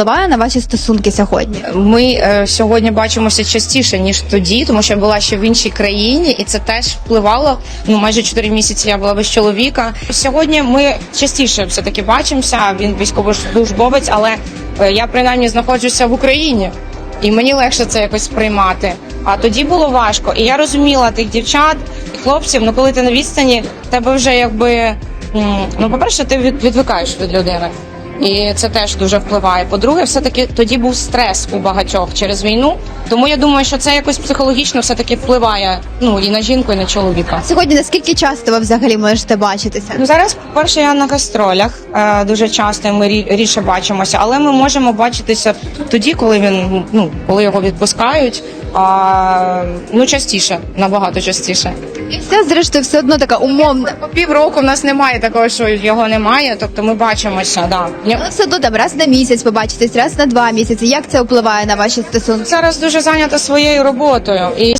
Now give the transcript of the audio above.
впливає на ваші стосунки сьогодні? Ми е, сьогодні бачимося частіше ніж тоді, тому що я була ще в іншій країні, і це теж впливало. Ну майже 4 місяці я була без чоловіка. Сьогодні ми частіше все таки бачимося. Він військовослужбовець, але е, я принаймні знаходжуся в Україні, і мені легше це якось сприймати. А тоді було важко, і я розуміла тих дівчат і хлопців. Ну коли ти на відстані, тебе вже якби ну, по-перше, ти від, відвикаєш від людини. І це теж дуже впливає. По-друге, все таки тоді був стрес у багатьох через війну. Тому я думаю, що це якось психологічно все таки впливає ну і на жінку, і на чоловіка. Сьогодні наскільки часто ви взагалі можете бачитися? Ну зараз, перше, я на гастролях е, дуже часто ми рі- рідше бачимося, але ми можемо бачитися тоді, коли він ну коли його відпускають. А, ну частіше, набагато частіше. І все зрештою все одно така умовна. По півроку в нас немає такого, що його немає. Тобто ми бачимося. Да. Але все одно там раз на місяць побачитись, раз на два місяці. Як це впливає на ваші стосунки? зараз дуже зайнята своєю роботою. І